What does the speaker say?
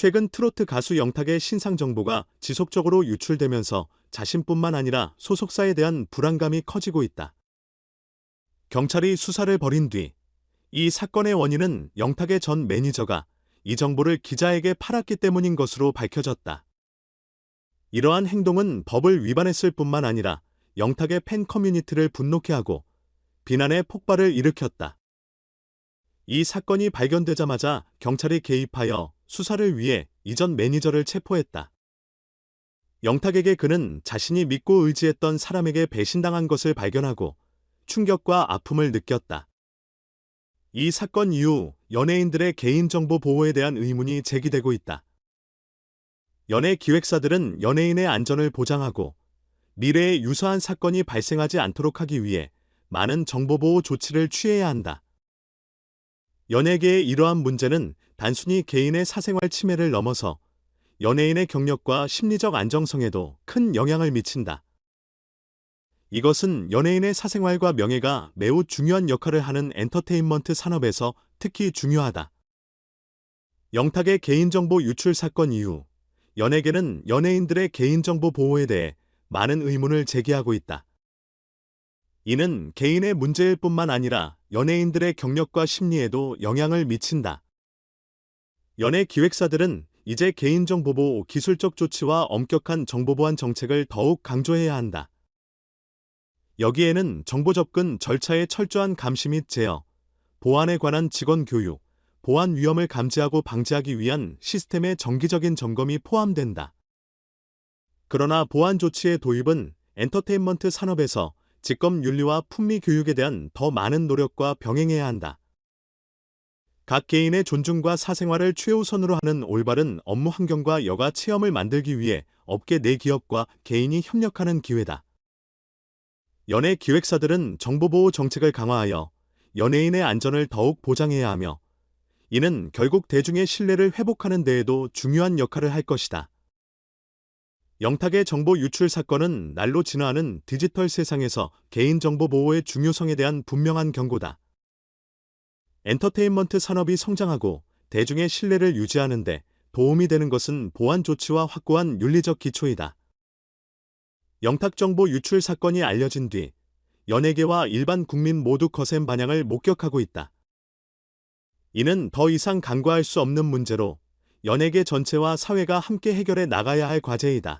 최근 트로트 가수 영탁의 신상 정보가 지속적으로 유출되면서 자신뿐만 아니라 소속사에 대한 불안감이 커지고 있다. 경찰이 수사를 벌인 뒤 이 사건의 원인은 영탁의 전 매니저가 이 정보를 기자에게 팔았기 때문인 것으로 밝혀졌다. 이러한 행동은 법을 위반했을 뿐만 아니라 영탁의 팬 커뮤니티를 분노케 하고 비난의 폭발을 일으켰다. 이 사건이 발견되자마자 경찰이 개입하여 수사를 위해 이전 매니저를 체포했다. 영탁에게 그는 자신이 믿고 의지했던 사람에게 배신당한 것을 발견하고 충격과 아픔을 느꼈다. 이 사건 이후 연예인들의 개인정보 보호에 대한 의문이 제기되고 있다. 연예 기획사들은 연예인의 안전을 보장하고 미래에 유사한 사건이 발생하지 않도록 하기 위해 많은 정보보호 조치를 취해야 한다. 연예계의 이러한 문제는 단순히 개인의 사생활 침해를 넘어서 연예인의 경력과 심리적 안정성에도 큰 영향을 미친다. 이것은 연예인의 사생활과 명예가 매우 중요한 역할을 하는 엔터테인먼트 산업에서 특히 중요하다. 영탁의 개인정보 유출 사건 이후 연예계는 연예인들의 개인정보 보호에 대해 많은 의문을 제기하고 있다. 이는 개인의 문제일 뿐만 아니라 연예인들의 경력과 심리에도 영향을 미친다. 연예 기획사들은 이제 개인정보보호 기술적 조치와 엄격한 정보보안 정책을 더욱 강조해야 한다. 여기에는 정보 접근 절차의 철저한 감시 및 제어, 보안에 관한 직원 교육, 보안 위험을 감지하고 방지하기 위한 시스템의 정기적인 점검이 포함된다. 그러나 보안 조치의 도입은 엔터테인먼트 산업에서 직업 윤리와 품위 교육에 대한 더 많은 노력과 병행해야 한다. 각 개인의 존중과 사생활을 최우선으로 하는 올바른 업무 환경과 여가 체험을 만들기 위해 업계 내 기업과 개인이 협력하는 기회다. 연예 기획사들은 정보보호 정책을 강화하여 연예인의 안전을 더욱 보장해야 하며 이는 결국 대중의 신뢰를 회복하는 데에도 중요한 역할을 할 것이다. 영탁의 정보 유출 사건은 날로 진화하는 디지털 세상에서 개인정보 보호의 중요성에 대한 분명한 경고다. 엔터테인먼트 산업이 성장하고 대중의 신뢰를 유지하는 데 도움이 되는 것은 보안 조치와 확고한 윤리적 기초이다. 영탁 정보 유출 사건이 알려진 뒤 연예계와 일반 국민 모두 거센 반향을 목격하고 있다. 이는 더 이상 간과할 수 없는 문제로 연예계 전체와 사회가 함께 해결해 나가야 할 과제이다.